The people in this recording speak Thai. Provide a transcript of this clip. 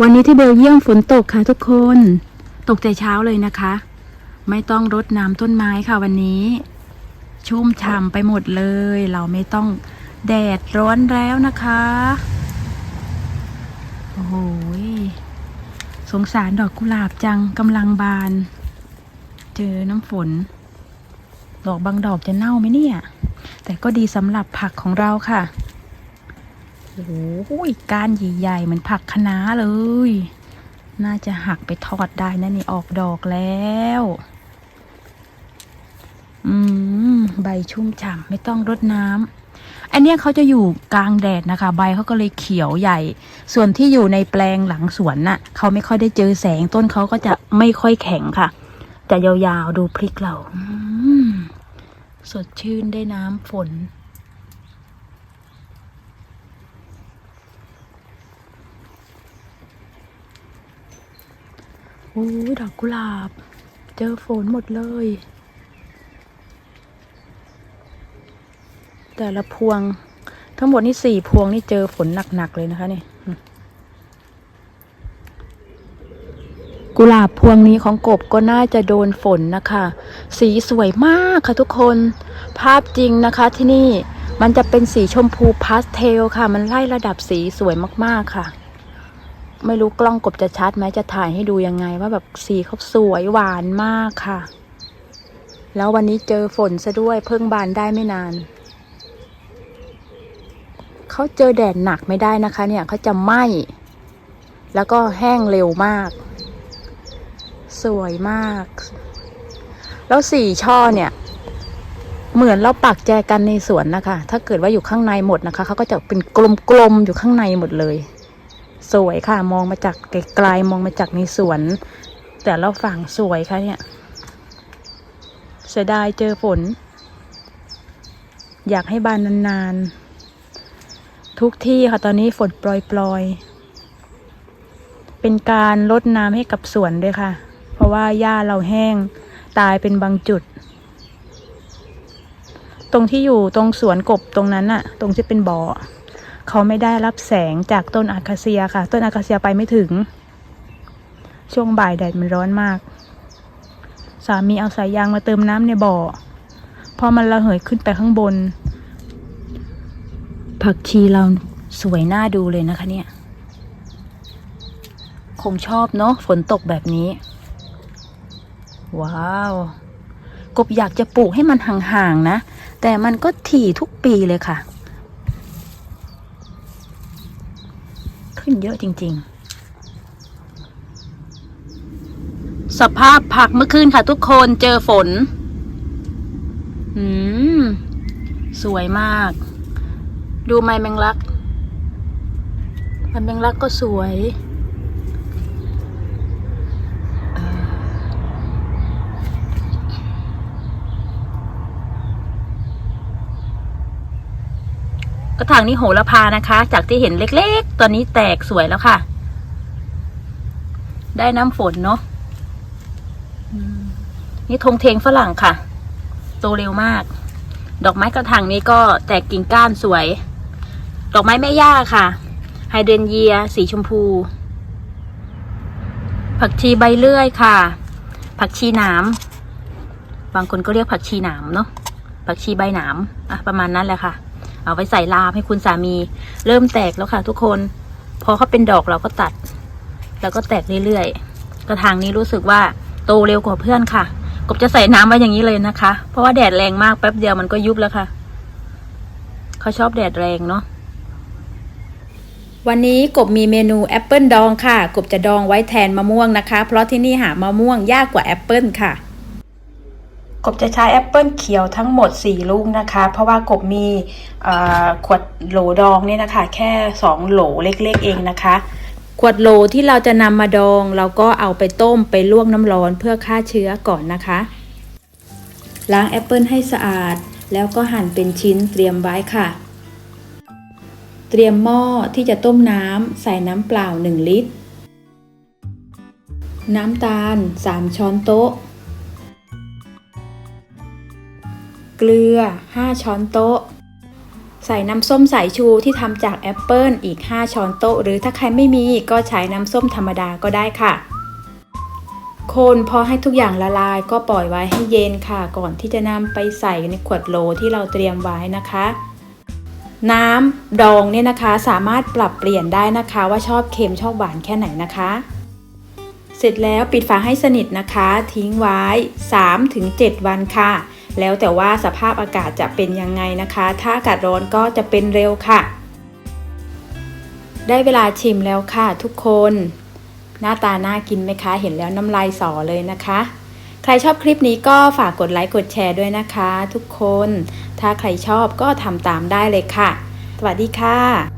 วันนี้ที่เบลเยียมฝนตกค่ะทุกคน ตกแต่เช้าเลยนะคะ ไม่ต้องรดน้ำต้นไม้ค่ะวันนี้ ชุ่มฉ่ำไปหมดเลย เราไม่ต้องแดดร้อนแล้วนะคะ โอ้โหยสงสารดอกกุหลาบจังกำลังบาน เจอน้ำฝน ดอกบางดอกจะเน่าไหมเนี่ย แต่ก็ดีสำหรับผักของเราค่ะ โอ้โหก้านใหญ่ๆเหมือนผักคะน้าเลย น่าจะหักไปทอดได้นะนี่ออกดอกแล้ว อืม ใบชุ่มฉ่ำไม่ต้องรดน้ำอันเนี้ยเขาจะอยู่กลางแดดนะคะ ใบเขาก็เลยเขียวใหญ่ ส่วนที่อยู่ในแปลงหลังสวนน่ะเขาไม่ค่อยได้เจอแสงต้นเขาก็จะไม่ค่อยแข็งค่ะจะยาวๆดูพริกเราสดชื่นได้น้ำฝน อ้ดอกกุหลาบ เจอฝนหมดเลย แต่ละพวง ทั้งหมดนี่สี่พวงนี่เจอฝนหนักๆเลยนะคะนี่กุหลาบพวงนี้ของกบก็น่าจะโดนฝนนะคะ สีสวยมากค่ะทุกคน ภาพจริงนะคะที่นี่มันจะเป็นสีชมพูพาสเทลค่ะ มันไล่ระดับสีสวยมากๆค่ะ ไม่รู้กล้องกบจะชัดไหมจะถ่ายให้ดูยังไง ว่าแบบสีเขาสวยหวานมากค่ะ แล้ววันนี้เจอฝนซะด้วยเพิ่งบานได้ไม่นานเขาเจอแดดหนักไม่ได้นะคะ เนี่ยเขาจะไหม้แล้วก็แห้งเร็วมาก สวยมาก แล้วสี่ช่อเนี่ย เหมือนเราปักแจกันในสวนนะคะ ถ้าเกิดว่าอยู่ข้างในหมดนะคะเขาก็จะเป็นกลมๆอยู่ข้างในหมดเลย สวยค่ะ มองมาจากไกลๆมองมาจากในสวน แต่ละฝั่งสวยค่ะเนี่ยเสียดายเจอฝน อยากให้บานนานๆ ทุกที่ค่ะตอนนี้ฝนปล่อยๆ เป็นการลดน้ำให้กับสวนด้วยค่ะ เพราะว่าหญ้าเราแห้งตายเป็นบางจุด ตรงที่อยู่ตรงสวนกบตรงนั้นอะตรงที่เป็นบ่อ เขาไม่ได้รับแสงจากต้นอาคาเซียค่ะ ต้นอาคาเซียไปไม่ถึง ช่วงบ่ายแดดมันร้อนมาก สามีเอาสายยางมาเติมน้ำในบ่อ พอมันระเหยขึ้นไปข้างบน ผักชีเราสวยน่าดูเลยนะคะเนี่ย คงชอบเนาะฝนตกแบบนี้ ว้าว กบอยากจะปลูกให้มันห่างๆนะ แต่มันก็ถี่ทุกปีเลยค่ะ ขึ้นเยอะจริง ๆ สภาพผักเมื่อคืนค่ะทุกคนเจอฝน อืม สวยมาก ดูไม้แมงลักไม้แมงลักก็สวย กระถางนี้โหระพานะคะ จากที่เห็นเล็กๆ ตอนนี้แตกสวยแล้วค่ะ ได้น้ำฝนเนาะนี่ธงเทงฝรั่งค่ะ โตเร็วมาก ดอกไม้กระถางนี้ก็แตกกิ่งก้านสวย ดอกไม้แม่ย่าค่ะไฮเดรนเยีย สีชมพู ผักชีใบเลื่อยค่ะ ผักชีหนามบางคนก็เรียกผักชีหนามเนาะผักชีใบหนามอะประมาณนั้นแหละค่ะ เอาไปใส่ลามให้คุณสามี เริ่มแตกแล้วค่ะ ทุกคน พอเขาเป็นดอกเราก็ตัด แล้วก็แตกเรื่อยๆกระถางนี้รู้สึกว่าโตเร็วกว่าเพื่อนค่ะ กบจะใส่น้ำไว้อย่างนี้เลยนะคะ เพราะว่าแดดแรงมากแป๊บเดียวมันก็ยุบแล้วค่ะเขาชอบแดดแรงเนาะวันนี้กบมีเมนูแอปเปิลดองค่ะ กบจะดองไว้แทนมะม่วงนะคะ เพราะที่นี่หามะม่วงยากกว่าแอปเปิลค่ะ กบจะใช้แอปเปิลเขียวทั้งหมด 4 ลูกนะคะ เพราะว่ากบมีขวดโหลดองเนี่ยนะคะ แค่ 2 โหลเล็กๆเองนะคะ ขวดโหลที่เราจะนำมาดอง เราก็เอาไปต้มไปลวกน้ำร้อนเพื่อฆ่าเชื้อก่อนนะคะ ล้างแอปเปิลให้สะอาด แล้วก็หั่นเป็นชิ้นเตรียมไว้ค่ะ เตรียมหม้อที่จะต้มน้ำใส่น้ำเปล่า 1 ลิตร น้ำตาล 3 ช้อนโต๊ะ เกลือ 5 ช้อนโต๊ะ ใส่น้ำส้มสายชูที่ทำจากแอปเปิลอีก 5 ช้อนโต๊ะ หรือถ้าใครไม่มีก็ใช้น้ำส้มธรรมดาก็ได้ค่ะ คนพอให้ทุกอย่างละลายก็ปล่อยไว้ให้เย็นค่ะ ก่อนที่จะนำไปใส่ในขวดโหลที่เราเตรียมไว้นะคะน้ำดองเนี่ยนะคะสามารถปรับเปลี่ยนได้นะคะ ว่าชอบเค็มชอบหวานแค่ไหนนะคะ เสร็จแล้วปิดฝาให้สนิทนะคะ ทิ้งไว้ 3-7 วันค่ะ แล้วแต่ว่าสภาพอากาศจะเป็นยังไงนะคะ ถ้าอากาศร้อนก็จะเป็นเร็วค่ะ ได้เวลาชิมแล้วค่ะทุกคน หน้าตาน่ากินไหมคะ เห็นแล้วน้ำลายสอเลยนะคะ ใครชอบคลิปนี้ก็ฝากกดไลค์กดแชร์ด้วยนะคะ ทุกคน ถ้าใครชอบก็ทำตามได้เลยค่ะ สวัสดีค่ะ